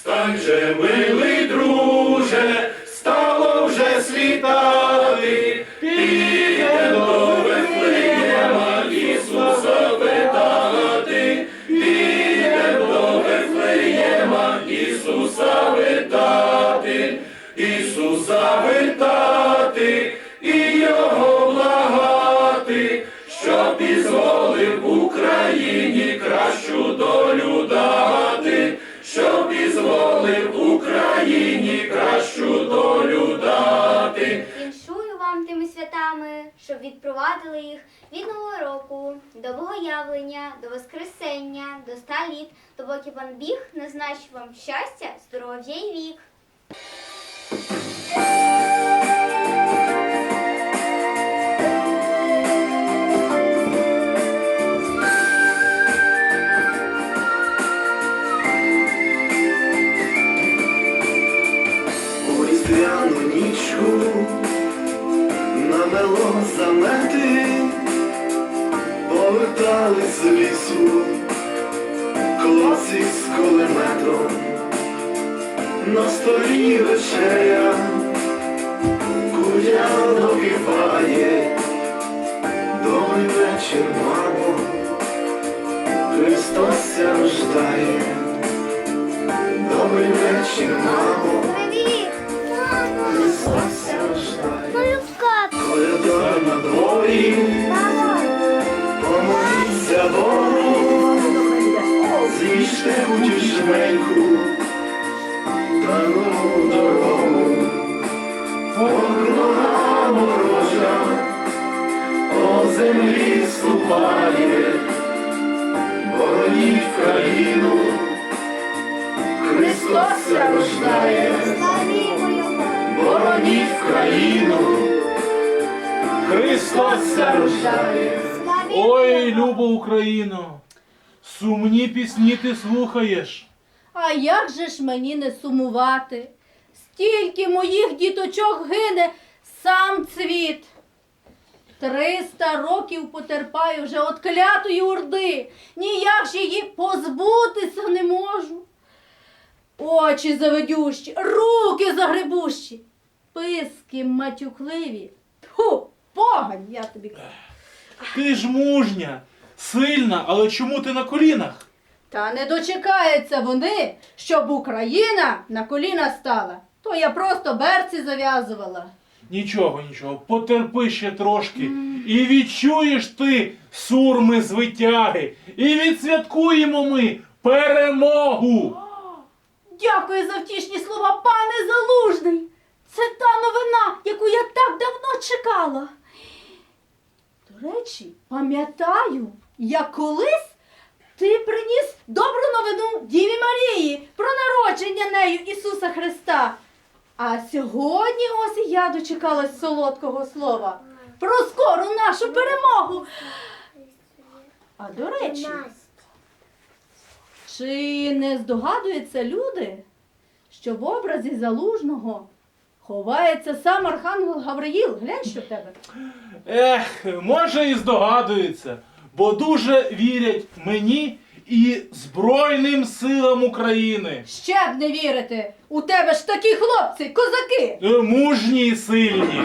Встань же, милий друже, стало вже світати, щоб ізволив Україні кращу долю дати. Віншую вам тими святами, щоб відпровадили їх від Нового року до Богоявлення, до Воскресення, до ста літ, допоки пан Біг назначив вам щастя, здоров'я і вік. Намело замети, повертались з лісу, класи з кулеметом, на столі вечеря, куля докипає, добрий вечір, мамо, Христос ся рождає. Добрий вечір, мамо. Христос ся рождає. Коляда на дворі, помоліться Богу, жменьку, та ну дорогу, Огнога ворожа, по землі ступає, бороніть країну, Христос рождає. Бороніть країну, Христос рождає. Ой, любо Україно, сумні пісні ти слухаєш. А як же ж мені не сумувати? Стільки моїх діточок гине сам цвіт. Триста років потерпаю вже от клятої орди. Ніяк же її позбутися не можу. Очі заведющі, руки загребущі, писки матюкливі. Тьфу, погань, я тобі кажу. Ти ж мужня, сильна, але чому ти на колінах? Та не дочекаються вони, щоб Україна на коліна стала. То я просто берці зав'язувала. Нічого, нічого, потерпи ще трошки. І відчуєш ти сурми з витяги. І відсвяткуємо ми перемогу. Дякую за втішні слова, пане Залужний. Це та новина, яку я так давно чекала. Речі, пам'ятаю, як колись ти приніс добру новину Діві Марії про народження нею Ісуса Христа. А сьогодні ось я дочекалась солодкого слова про скору нашу перемогу. А до речі, чи не здогадуються люди, що в образі залужного ховається сам Архангел Гавриїл? Глянь, що в тебе. Ех, може і здогадуються, бо дуже вірять мені і Збройним силам України. Ще б не вірити. У тебе ж такі хлопці, козаки. Е, Мужні і сильні.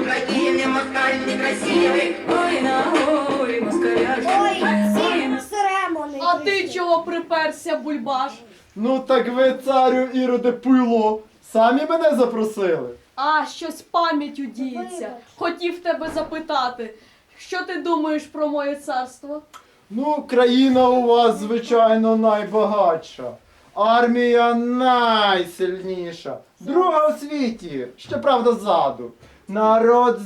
Украине москаль некрасивый, ой на ой, москаляш. Ой, ці сиремони. А ти чого приперся, бульбаш? Ну так ви, царю Іроде пило, самі мене запросили. А, щось пам'яттю діється. Хотів тебе запитати, що ти думаєш про моє царство? Ну, країна у вас, звичайно, найбагатша. Армія найсильніша. Друга у світі, щоправда, ззаду. Народ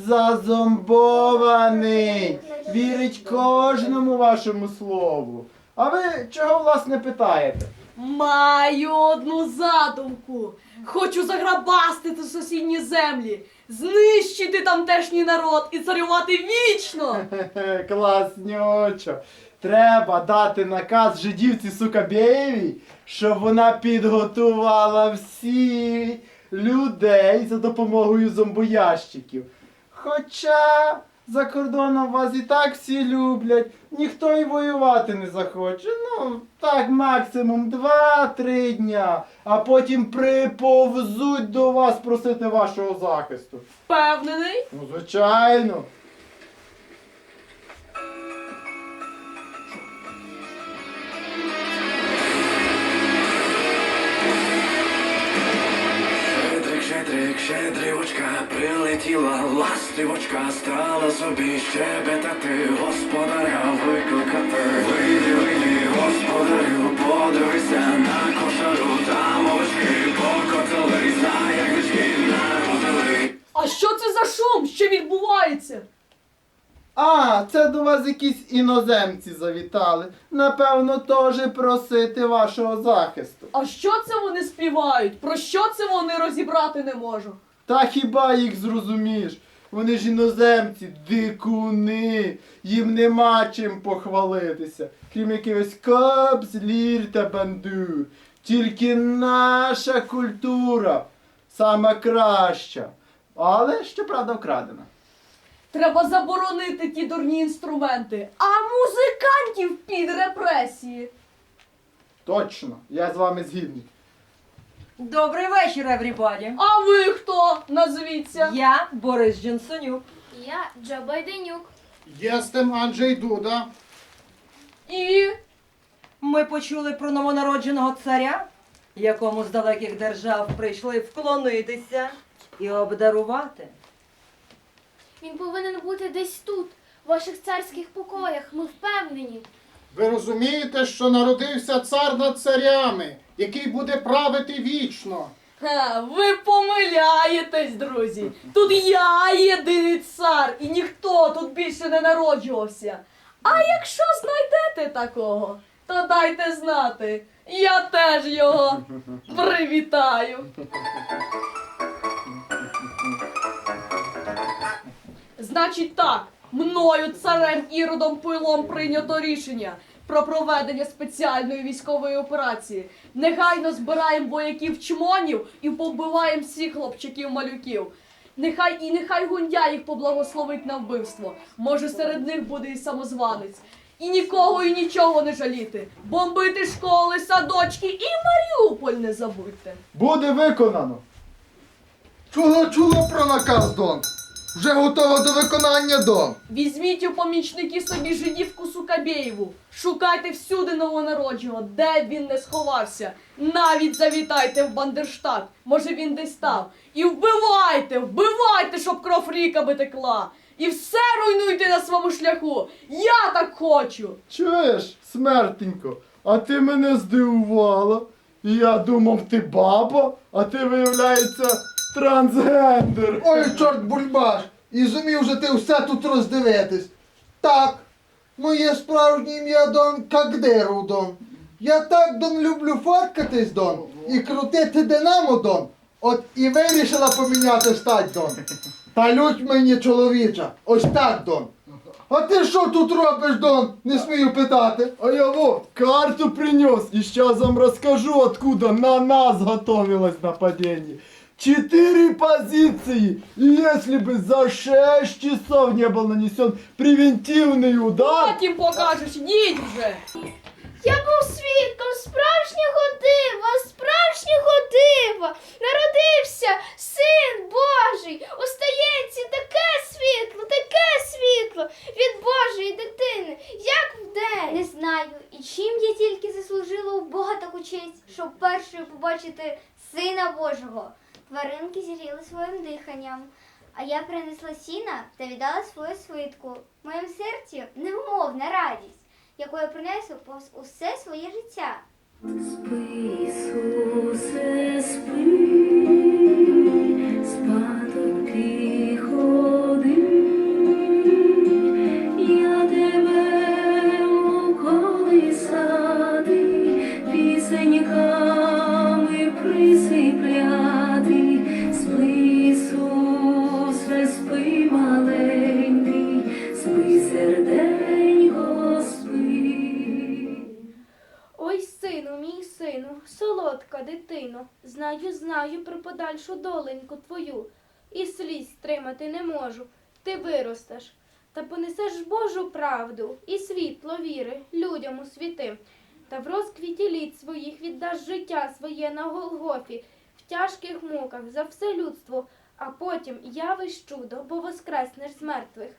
зазомбований, вірить кожному вашому слову. А ви чого власне питаєте? Маю одну задумку. Хочу заграбастити сусідні землі, знищити тамтешній народ і царювати вічно. Класнючо. Треба дати наказ жидівці Сукабєєвій, щоб вона підготувала всі людей за допомогою зомбоящиків. Хоча За кордоном вас і так всі люблять, ніхто й воювати не захоче. Ну, так, максимум 2-3 дня, а потім приповзуть до вас просити вашого захисту. Впевнений? Ну, звичайно. Щедрик, щедрівочка, прилетіла ластрівочка стала собі щебетати, господаря викликати. Вийди, вийди, господарю, подивися на кошару, там овочки за а ягнички народили. А що це за шум? Що відбувається? А, це до вас якісь іноземці завітали. Напевно, теж просити вашого захисту. А що це вони співають? Про що це вони розібрати не можу? Та хіба їх зрозумієш? Вони ж іноземці, дикуни, їм нема чим похвалитися, крім якихось капс, лір та бандур. Тільки наша культура сама краща, але щоправда вкрадена. Треба заборонити ті дурні інструменти, а музикантів під репресії. Точно, я з вами згідний. Добрий вечір, everybody. А ви хто? Назвіться. Я Борис Джонсонюк. Я Джо Байденюк. Єстем Анджей Дуда. І Ми почули про новонародженого царя, якому з далеких держав прийшли вклонитися і обдарувати. Він повинен бути десь тут, в ваших царських покоях, ми впевнені. Ви розумієте, що народився цар над царями, який буде правити вічно. Ха, ви помиляєтесь, друзі. Тут я єдиний цар, і ніхто тут більше не народжувався. А якщо знайдете такого, то дайте знати. Я теж його привітаю. Значить так, мною царем Іродом Пилом прийнято рішення про проведення спеціальної військової операції. Негайно збираємо вояків чмонів і побиваємо всіх хлопчиків-малюків. Нехай і нехай гундя їх поблагословить на вбивство. Може, серед них буде і самозванець. І нікого і нічого не жаліти. Бомбити школи, садочки і Маріуполь не забудьте. Буде виконано. Чула, чула про наказ, Дон. Вже готова до виконання, Дон. Візьміть у помічники собі жидівку Сукабєєву. Шукайте всюди новонародженого, де б він не сховався. Навіть завітайте в Бандерштат, може він десь там. І вбивайте, вбивайте, щоб кров ріками текла. І все руйнуйте на своєму шляху. Я так хочу. Чуєш, смертенько, а ти мене здивувала. Я думав, ти баба, а ти, виявляється, трансгендер. Ой, чорт бульбаш, і зумів же ти все тут роздивитись. Так, моє справжнє ім'я Дон Кагдеру, Дон. Я так, Дон, люблю фоткатись, Дон, і крутити динамо, Дон. От і вирішила поміняти стать, Дон. Та лють мені чоловіча, ось так, Дон. А ти що тут робиш, Дон? Не смію питати. А я вот карту принес, и сейчас вам расскажу, откуда на нас готовилось нападение. Четыре позиции, и если бы за 6 часов не был нанесен превентивный удар... Потім покажеш, їдь вже. Я був свідком справжнього дива, справжнього дива. Народився син Божий. У стаєнці таке світло, таке світло від Божої дитини, як вдень. Не знаю, і чим я тільки заслужила у Бога таку честь, щоб першою побачити Сина Божого. Тваринки зігріли своїм диханням, а я принесла сіна та віддала свою свитку. В моєму серці невмовна радість, яку я принесу повз усе своє життя. Сину, мій сину, солодка дитино, знаю, знаю про подальшу доленьку твою, і сліз стримати не можу. Ти виростеш. та понесеш Божу правду і світло віри людям у світи, та в розквіті літ своїх віддаш життя своє на Голгофі, в тяжких муках за все людство, а потім явиш чудо, бо воскреснеш з мертвих.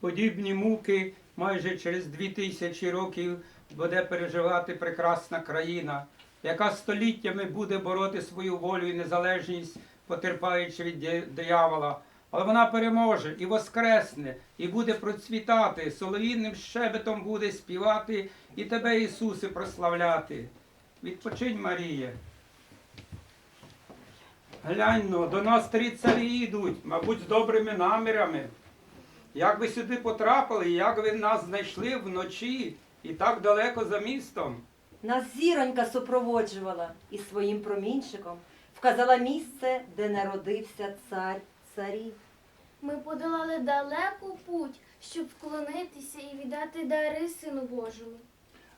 Подібні муки майже через дві тисячі років буде переживати прекрасна країна, яка століттями буде бороти свою волю і незалежність, потерпаючи від диявола. Але вона переможе і воскресне, і буде процвітати, солов'їнним щебетом буде співати і тебе, Ісусе, прославляти. Відпочинь, Марія. Глянь, ну, до нас три царі йдуть, мабуть, з добрими намірами. Як ви сюди потрапили, як ви нас знайшли вночі і так далеко за містом? Нас зіронька супроводжувала і своїм промінчиком вказала місце, де народився цар царів. Ми подолали далеку путь, щоб вклонитися і віддати дари Сину Божому.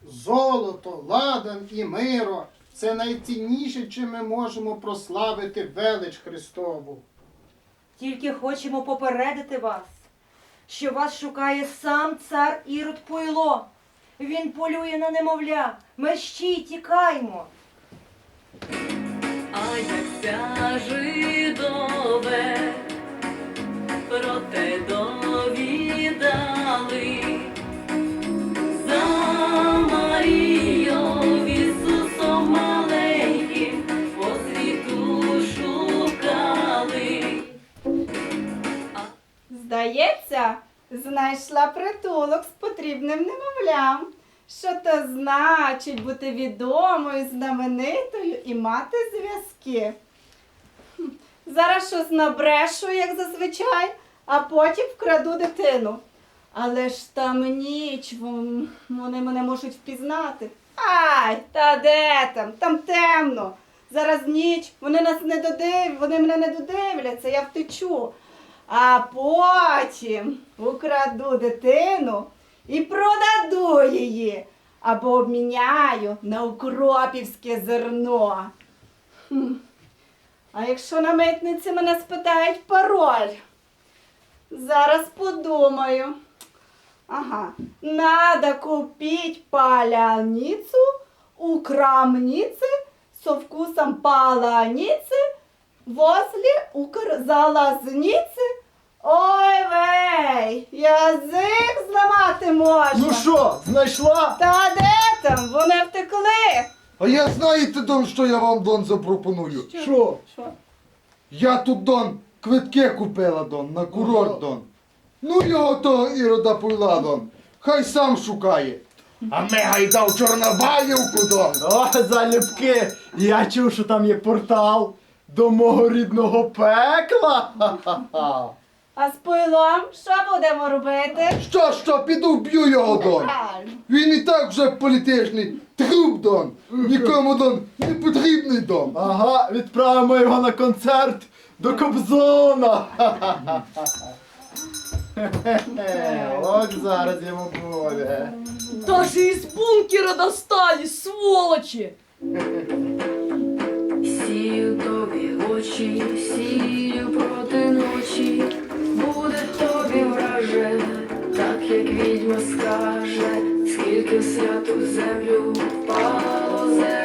Золото, ладан і миро це найцінніше, чим ми можемо прославити велич Христову. Тільки хочемо попередити вас, що вас шукає сам цар Ірод Пуйло. Він полює на немовля. Мерщій, тікаймо. А як ся жидове про те довідали, за Марією Ісусом маленьким по світу шукали. Здається, знайшла притулок з потрібним немовлям. Що то значить бути відомою, знаменитою і мати зв'язки? Зараз щось набрешу, як зазвичай, а потім вкраду дитину. Але ж там ніч, вони мене можуть впізнати. Ай, та де там? Там темно. Зараз ніч, вони нас не додив, вони мене не додивляться, я втечу. А потім украду дитину і продаду її або обміняю на укропівське зерно. Хм. А якщо на митниці мене спитають пароль? Зараз подумаю. Ага, надо купить паляницу у крамнице со вкусом паланицы возле Укрзалазниці. Ой вей, язик зламати можна. Ну що, знайшла? Та де там? Вони втекли. А я знаєте, Дон, що я вам, Дон, запропоную? Що? Що? Я тут, Дон, квитки купила, Дон, на курорт, Дон. Ну його того Ірода Пуйла, Дон. Хай сам шукає. А ми гайда в Чорнобаївку, Дон. О, залюбки! Я чув, що там є портал до мого рідного пекла. Ха-ха-ха. А з пилом що будемо робити? Що, що, піду вб'ю його, Дон. Він і так вже політичний труп, Дон. Нікому, Дон, не потрібний, Дон. Ага, відправимо його на концерт до Кобзона. Хе-хе-хе, От зараз йому буде. Даже із бункера достали, сволочі! Очі, сію проти ночі, буде тобі враже, так як відьма скаже, скільки в святу землю впало зерен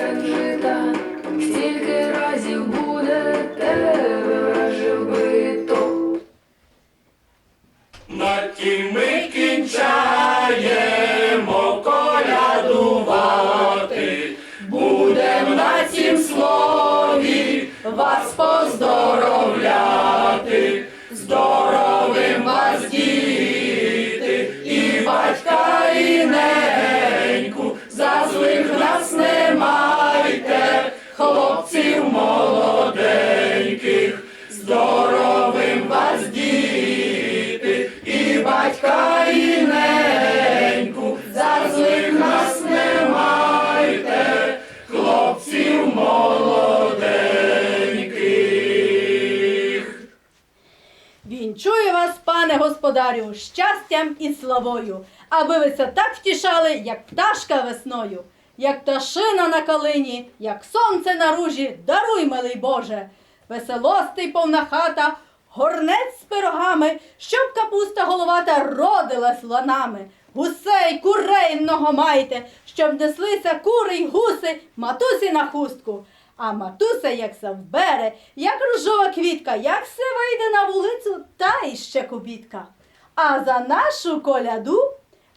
Вінчую вас, пане господарю, щастям і славою, аби ви се так втішали, як пташка весною, як пташина на калині, як сонце на ружі, даруй, милий Боже, веселостий повна хата, горнець з пирогами, щоб капуста головата родилась ланами. Гусей, курей много майте, щоб неслися кури й гуси матусі на хустку. А матуся як завбере, як ружова квітка, як все вийде на вулицю, та іще кубітка. А за нашу коляду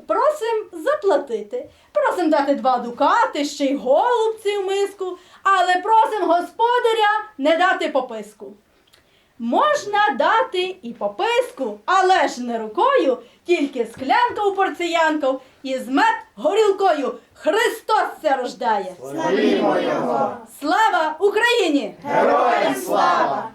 просим заплатити. Просим дати два дукати, ще й голубці в миску, але просим господаря не дати пописку. Можна дати і пописку, але ж не рукою, тільки склянка у порціянку і з мед горілкою. Христос це рождає. Славімо його! Слава Україні! Героям слава!